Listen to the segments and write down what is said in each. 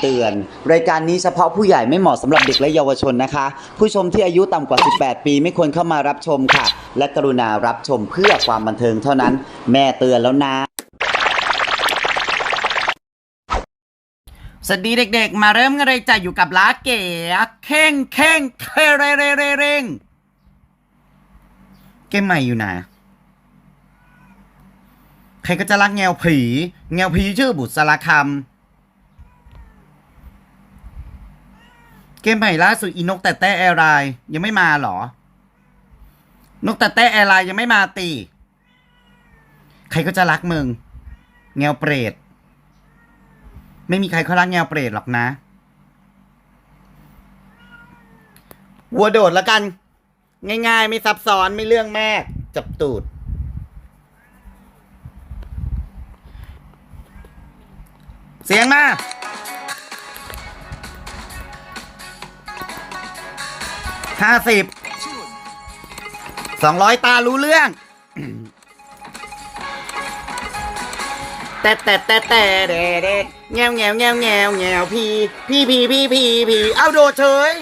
เตือน รายการนี้เฉพาะผู้ใหญ่ไม่เหมาะสำหรับเด็กและเยาวชนนะคะ ผู้ชมที่อายุต่ำกว่า 18 ปีไม่ควรเข้ามารับชมค่ะ และกรุณารับชมเพื่อความบันเทิงเท่านั้น แม่เตือนแล้วนะ สวัสดีเด็กๆ มาเริ่มกันเลยจ้ะอยู่กับล้าเก๋เข่งเข่งเคเรเรเรเร่งเกมใหม่อยู่นะใครก็จะรักแงวผี แงวผีชื่อบุษราคำ เกมใหม่ล่าสุดอีนกแต่แต่แอร์ไลน์ยังไม่มาเหรอ นกแต่แต่แอร์ไลน์ยังไม่มาตี ใครก็จะรักมึง แงวเปรต ไม่มีใครเขารักแงวเปรตหรอกนะวัวโดดแล้วกัน ง่าย ๆ ไม่ซับซ้อนไม่เรื่องแมกจับตูด เสียงมา ห้าสิบสองร้อยตารู้เรื่อง แต่แต่แต่แต่เด็ดแงวแงวแงวแงวแงวพี่พี่พี่พี่พี่พี่เอาโดดเฉย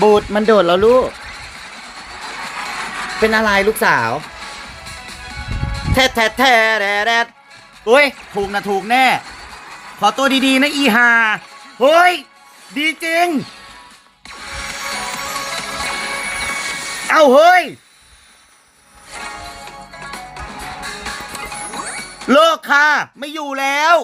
บูดมันโดดแล้วลูก เป็นอะไรลูกสาวแท้แท้แท้แท้แท้เฮ้ย ถูกนะถูกแน่ ขอตัวดีๆนะอีฮาเฮ้ย ดีจริง เอาเฮ้ย เลิกค่ะ ไม่อยู่แล้ว